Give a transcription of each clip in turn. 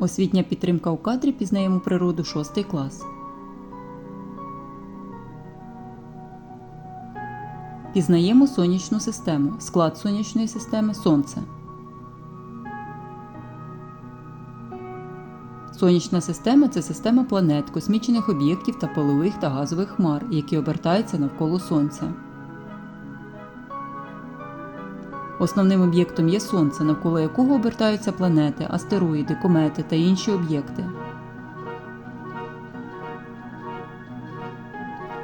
Освітня підтримка у кадрі пізнаємо природу 6 клас. Пізнаємо сонячну систему. Склад сонячної системи Сонце. Сонячна система це система планет, космічних об'єктів та полових та газових хмар, які обертаються навколо Сонця. Основним об'єктом є Сонце, навколо якого обертаються планети, астероїди, комети та інші об'єкти.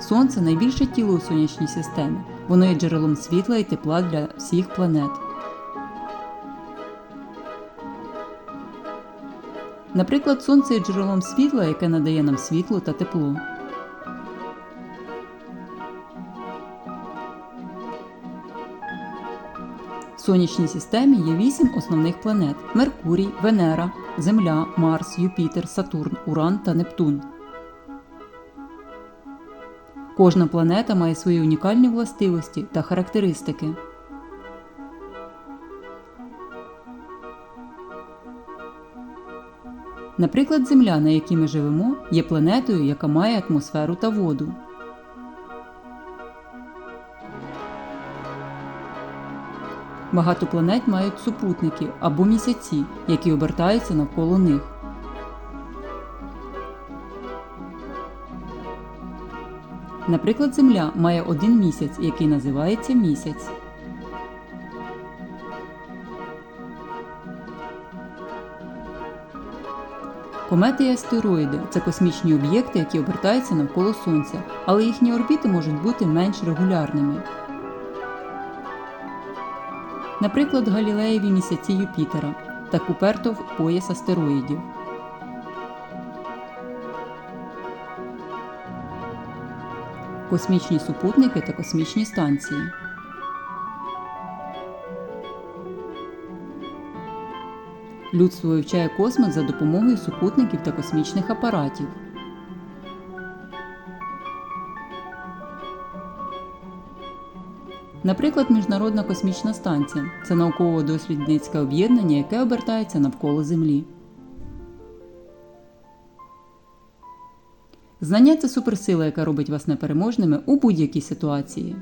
Сонце найбільше тіло у сонячній системі. Воно є джерелом світла і тепла для всіх планет. Наприклад, сонце є джерелом світла, яке надає нам світло та тепло. В сонячній системі є вісім основних планет: Меркурій, Венера, Земля, Марс, Юпітер, Сатурн, Уран та Нептун. Кожна планета має свої унікальні властивості та характеристики. Наприклад, Земля, на якій ми живемо, є планетою, яка має атмосферу та воду. Багато планет мають супутники або місяці, які обертаються навколо них. Наприклад, Земля має один місяць, який називається місяць. Комети і астероїди це космічні об'єкти, які обертаються навколо Сонця, але їхні орбіти можуть бути менш регулярними. Наприклад, Галілеєві місяці Юпітера та Купертов пояс астероїдів. Космічні супутники та космічні станції. Людство вивчає космос за допомогою супутників та космічних апаратів. Наприклад, Міжнародна космічна станція це науково-дослідницьке об'єднання, яке обертається навколо Землі. Знання це суперсила, яка робить вас непереможними у будь-якій ситуації.